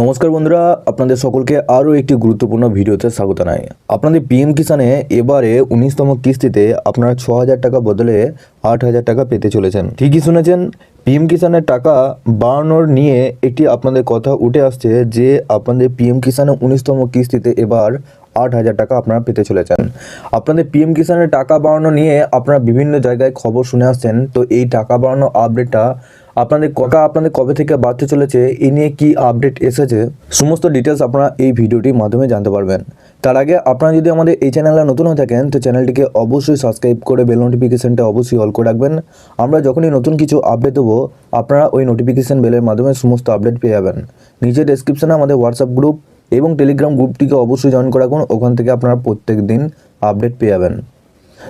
নমস্কার বন্ধুরা, আপনাদের সকলকে আরও একটি গুরুত্বপূর্ণ ভিডিওতে স্বাগত জানাই। আপনাদের পিএম কিষানে এবারে উনিশতম কিস্তিতে আপনারা ছ হাজার টাকা বদলে আট হাজার টাকা পেতে চলেছেন। ঠিকই শুনেছেন, পিএম কিষানের টাকা বাড়ানোর নিয়ে একটি আপনাদের কথা উঠে আসছে যে আপনাদের পিএম কিষানে উনিশতম কিস্তিতে এবার আট হাজার টাকা আপনারা পেতে চলেছেন। আপনাদের পিএম কিষানের টাকা বাড়ানো নিয়ে আপনারা বিভিন্ন জায়গায় খবর শুনে আসছেন, তো এই টাকা বাড়ানো আপডেটটা আপনাদের কটা আপনাদের কবে থেকে বাড়তে চলেছে এই নিয়ে কি আপডেট এসেছে, সমস্ত ডিটেলস আপনারা এই ভিডিওটির মাধ্যমে জানতে পারবেন। তার আগে আপনারা যদি আমাদের এই চ্যানেলে নতুন হয়ে থাকেন, তো চ্যানেলটিকে অবশ্যই সাবস্ক্রাইব করে বেল নোটিফিকেশানটা অবশ্যই অল করে রাখবেন। আমরা যখনই নতুন কিছু আপডেট দেবো, আপনারা ওই নোটিফিকেশন বেলের মাধ্যমে সমস্ত আপডেট পেয়ে যাবেন। নিচে ডেসক্রিপশনে আমাদের হোয়াটসঅ্যাপ গ্রুপ এবং টেলিগ্রাম গ্রুপটিকে অবশ্যই জয়েন করে রাখুন। ওখান থেকে আপনারা প্রত্যেক দিন আপডেট পেয়ে যাবেন।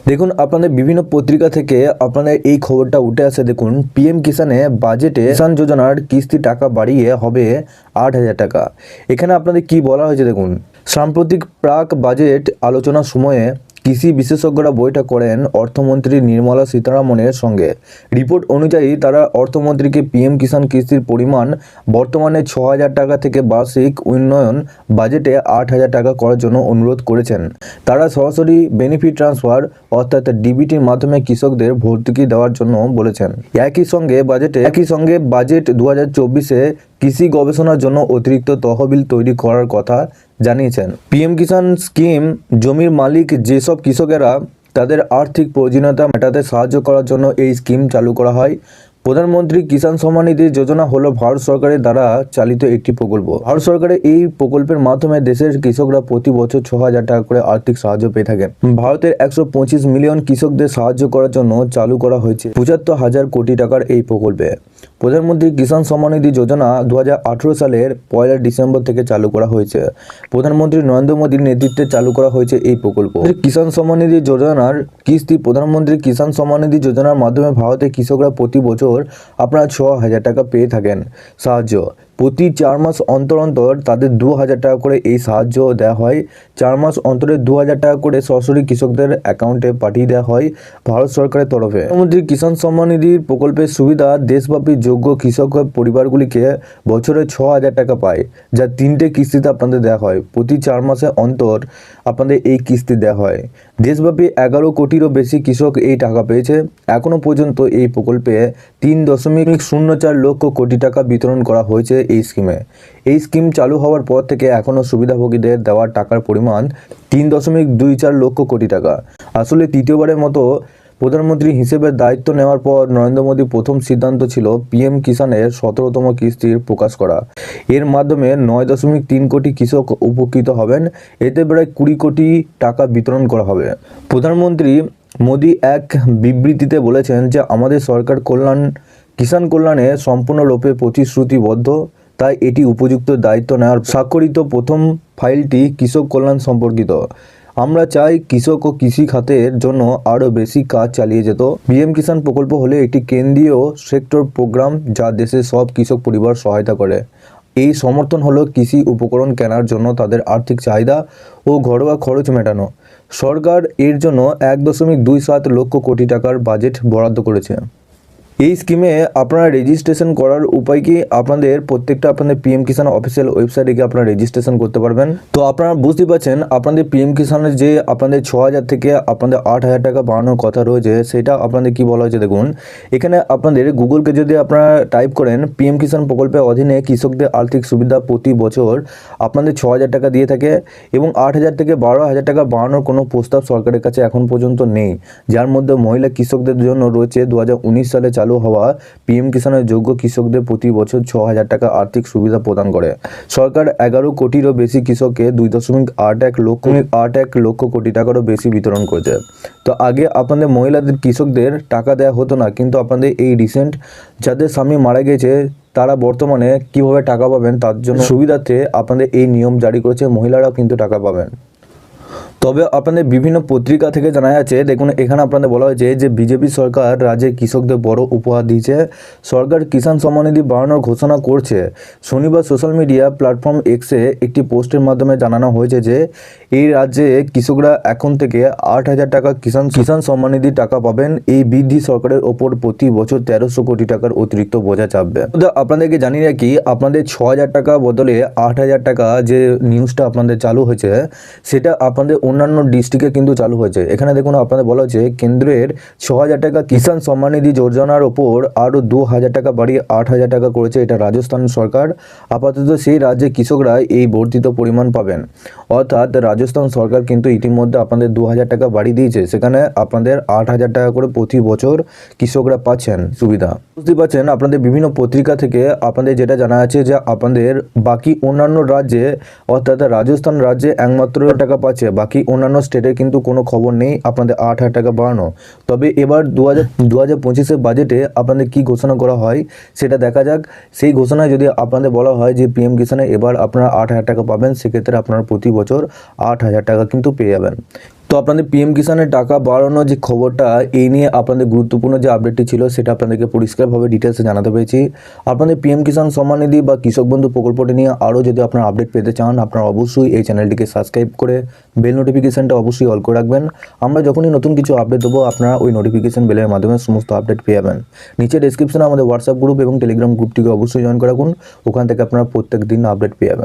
দেখুন, আপনাদের বিভিন্ন পত্রিকা থেকে আপনাদের এই খবরটা উঠে আসে। দেখুন পিএম কিষানে বাজেটে কিষান যোজনার কিস্তি টাকা বাড়িয়ে হবে আট হাজার টাকা। এখানে আপনাদের কি বলা হয়েছে, দেখুন, সাম্প্রতিক প্রাক বাজেট আলোচনার সময়ে কৃষি বিশেষজ্ঞরা বৈঠক করেন অর্থমন্ত্রী নির্মলা সীতারামনের সঙ্গে। রিপোর্ট অনুযায়ী তারা অর্থমন্ত্রীকে পিএম কিষাণ কিস্তির পরিমাণ বর্তমানে ছ হাজার টাকা থেকে বার্ষিক উন্নয়ন বাজেটে আট হাজার টাকা করার জন্য অনুরোধ করেছেন। তারা সরাসরি বেনিফিট ট্রান্সফার অর্থাৎ ডিবিটির মাধ্যমে কৃষকদের ভর্তুকি দেওয়ার জন্য বলেছেন। একই সঙ্গে বাজেটে একই সঙ্গে বাজেট দু হাজার চব্বিশে কৃষি গবেষণার জন্য অতিরিক্ত তহবিল তৈরি করার কথা জানিয়েছেন। পিএম কিষাণ স্কিম, জমির মালিক যেসব কৃষকেরা তাদের আর্থিক প্রয়োজনীয়তা মেটাতে সাহায্য করার জন্য এই স্কিম চালু করা হয়। প্রধানমন্ত্রী কিষাণ সম্মান নিধি যোজনা হলো ভারত সরকারের দ্বারা চালিত একটি প্রকল্প। ভারত সরকারের এই প্রকল্পের মাধ্যমে দেশের কৃষকরা প্রতি বছর ছ হাজার টাকা করে আর্থিক সাহায্য পেয়ে থাকেন। ভারতের একশো পঁচিশ মিলিয়ন কৃষকদের সাহায্য করার জন্য চালু করা হয়েছে পঁচাত্তর হাজার কোটি টাকার এই প্রকল্পে। প্রধানমন্ত্রী কিষাণ সম্মান নিধি যোজনা দু হাজার আঠারো সালের পয়লা ডিসেম্বর থেকে চালু করা হয়েছে। প্রধানমন্ত্রী নরেন্দ্র মোদীর নেতৃত্বে চালু করা হয়েছে এই প্রকল্প। কিষাণ সম্মান নিধি যোজনার কিস্তি প্রধানমন্ত্রী কিষাণ সম্মান নিধি যোজনার মাধ্যমে ভারতের কৃষকরা প্রতি বছর আপনারা ছ হাজার টাকা পেয়ে থাকেন। সাহায্য। প্রতি চার মাস অন্তর অন্তর তাদের দু হাজার টাকা করে এই সাহায্য দেওয়া হয়। চার মাস অন্তরে দু হাজার টাকা করে সরাসরি কৃষকদের অ্যাকাউন্টে পাঠিয়ে দেওয়া হয় ভারত সরকারের তরফে। প্রধানমন্ত্রী কিষাণ সম্মান নিধির প্রকল্পের সুবিধা দেশব্যাপী যোগ্য কৃষক পরিবারগুলিকে বছরে ছ হাজার টাকা পায়, যা তিনটে কিস্তিতে আপনাদের দেওয়া হয়। প্রতি চার মাসে অন্তর আপনাদের এই কিস্তি দেওয়া হয়। দেশব্যাপী এগারো কোটিরও বেশি কৃষক এই টাকা পেয়েছে। এখনও পর্যন্ত এই প্রকল্পে তিন দশমিক শূন্য চার লক্ষ কোটি টাকা বিতরণ করা হয়েছে এই স্কিমে। এই স্কিম চালু হওয়ার পর থেকে এখনও সুবিধাভোগীদের দেওয়ার টাকার পরিমাণ তিন দশমিক দুই চার লক্ষ কোটি টাকা। আসলে তৃতীয়বারের মতো প্রধানমন্ত্রী হিসেবে দায়িত্ব নেওয়ার পর নরেন্দ্র মোদী প্রথম সিদ্ধান্ত ছিল পিএম কিষানের সতেরোতম কিস্তির প্রকাশ করা। এর মাধ্যমে নয় দশমিক তিন কোটি কৃষক উপকৃত হবেন। এতে প্রায় কুড়ি কোটি টাকা বিতরণ করা হবে। প্রধানমন্ত্রী মোদী এক বিবৃতিতে বলেছেন যে, আমাদের সরকার কল্যাণ, কিষাণ কল্যাণে সম্পূর্ণরূপে প্রতিশ্রুতিবদ্ধ। তাই এটি উপযুক্ত দায়িত্ব নেওয়ার স্বাক্ষরিত প্রথম ফাইলটি কৃষক কল্যাণ সম্পর্কিত। আমরা চাই কৃষক ও কৃষি খাতের জন্য আরও বেশি কাজ চালিয়ে যেত। পিএম কিষাণ প্রকল্প হলে একটি কেন্দ্রীয় সেক্টর প্রোগ্রাম যা দেশের সব কৃষক পরিবার সহায়তা করে। এই সমর্থন হলো কৃষি উপকরণ কেনার জন্য তাদের আর্থিক চাহিদা ও ঘরোয়া খরচ মেটানো। সরকার এর জন্য এক দশমিক দুই সাত লক্ষ কোটি টাকার বাজেট বরাদ্দ করেছে। এই স্কিমে আপনারা রেজিস্ট্রেশন করার উপায় কি? আপনাদের প্রত্যেকটা আপনাদের পিএম কিষাণ অফিসিয়াল ওয়েবসাইটে গিয়ে আপনারা রেজিস্ট্রেশন করতে পারবেন। তো আপনারা বুঝতে পারছেন আপনাদের পিএম কিষাণের যে আপনাদের ছ হাজার থেকে আপনাদের আট হাজার টাকা বাড়ানোর কথা রয়েছে, সেটা আপনাদের কি বলা হয়েছে দেখুন। এখানে আপনাদের গুগলকে যদি আপনারা টাইপ করেন পিএম কিষাণ প্রকল্পের অধীনে কৃষকদের আর্থিক সুবিধা প্রতি বছর আপনাদের ছ হাজার টাকা দিয়ে থাকে এবং আট হাজার থেকে বারো হাজার টাকা বাড়ানোর কোনো প্রস্তাব সরকারের কাছে এখন পর্যন্ত নেই। যার মধ্যে মহিলা কৃষকদের জন্য রয়েছে দু হাজার উনিশ সালে চালু হওয়া পিএম কিষাণের যোগ্য কৃষকদের প্রতি বছর ছ হাজার টাকা আর্থিক সুবিধা প্রদান করে। সরকার এগারো কোটিরও বেশি কৃষককে দুই দশমিক আট এক লক্ষ, আট এক লক্ষ কোটি টাকারও বেশি বিতরণ করেছে। তো আগে আপনাদের মহিলাদের কৃষকদের টাকা দেওয়া হতো না, কিন্তু আপনাদের এই রিসেন্ট যাদের স্বামী মারা গেছে, তারা বর্তমানে কীভাবে টাকা পাবেন তার জন্য সুবিধার্থে আপনাদের এই নিয়ম জারি করেছে, মহিলারাও কিন্তু টাকা পাবেন। তবে আপনাদের বিভিন্ন পত্রিকা থেকে জানা যাচ্ছে, দেখুন, এখানে আপনাদের বলা হয়েছে যে বিজেপি সরকার রাজ্যে কৃষকদের বড় উপহার দিয়েছে। সরকার কিষাণ সম্মানিধি বাড়ানোর ঘোষণা করছে। শনিবার সোশ্যাল মিডিয়া প্ল্যাটফর্ম এক্সে একটি পোস্টের মাধ্যমে জানানো হয়েছে যে, এই রাজ্যে কৃষকরা এখন থেকে আট হাজার টাকা কিষাণ কিষাণ সম্মানিধি টাকা পাবেন। এই বৃদ্ধি সরকারের ওপর প্রতি বছর তেরোশো কোটি টাকার অতিরিক্ত বোঝা চাপবে। আপনাদেরকে জানি রাখি, আপনাদের ছ হাজার টাকা বদলে আট হাজার টাকা যে নিউজটা আপনাদের চালু হয়েছে, সেটা আপনাদের অন্যান্য ডিস্ট্রিক্টে কিন্তু চালু হয়েছে। এখানে দেখুন, আপনাদের বলা হয়েছে, কেন্দ্রের ছ হাজার টাকা কিষাণ সম্মানিধি যোজনার ওপর আরও দু হাজার টাকা বাড়িয়ে আট হাজার টাকা করেছে এটা রাজস্থান সরকার। আপাতত সেই রাজ্যে কৃষকরা এই বর্ধিত পরিমাণ পাবেন। অর্থাৎ রাজস্থান সরকার কিন্তু ইতিমধ্যে আপনাদের দু হাজার টাকা বাড়িয়ে দিয়েছে। সেখানে আপনাদের আট হাজার টাকা করে প্রতি বছর কৃষকরা পাচ্ছেন সুবিধা। বুঝতে পারছেন, আপনাদের বিভিন্ন পত্রিকা থেকে আপনাদের যেটা জানা আছে যে আপনাদের বাকি অন্যান্য রাজ্যে, অর্থাৎ রাজস্থান রাজ্যে একমাত্র টাকা পাচ্ছে, বাকি অন্যান্য স্টেটের কিন্তু কোনো খবর নেই, আপনাদের আট হাজার টাকা বাড়ানো। তবে এবার দু হাজার দু হাজার পঁচিশের বাজেটে আপনাদের কী ঘোষণা করা হয়, সেটা দেখা যাক। সেই ঘোষণায় যদি আপনাদের বলা হয় যে পিএম কিষানে এবার আপনারা আট হাজার টাকা পাবেন, সেক্ষেত্রে আপনারা প্রতি বছর আট হাজার টাকা কিন্তু পেয়ে যাবেন। তো আপনাদের পিএম কিষানের টাকা বাড়ানোর যে খবরটা, এই নিয়ে আপনাদের গুরুত্বপূর্ণ যে আপডেটটি ছিল, সেটা আপনাদেরকে পরিষ্কারভাবে ডিটেলসে জানাতে পেরেছি। আপনাদের পিএম কিষান সম্মান নিধি বা কৃষক বন্ধু প্রকল্পটি নিয়ে আরও যদি আপনারা আপডেট পেতে চান, আপনারা অবশ্যই এই চ্যানেলটিকে সাবস্ক্রাইব করে বেল নোটিফিকেশনটা অবশ্যই অল করে রাখবেন। আমরা যখনই নতুন কিছু আপডেট দেবো, আপনারা ওই নোটিফিকেশান বেলের মাধ্যমে সমস্ত আপডেট পেয়ে যাবেন। নিচে ডেসক্রিপশনে আমাদের হোয়াটসঅ্যাপ গ্রুপ এবং টেলিগ্রাম গ্রুপটিকে অবশ্যই জয়েন করে রাখুন। ওখান থেকে আপনারা প্রত্যেক দিন আপডেট পেয়ে যাবেন।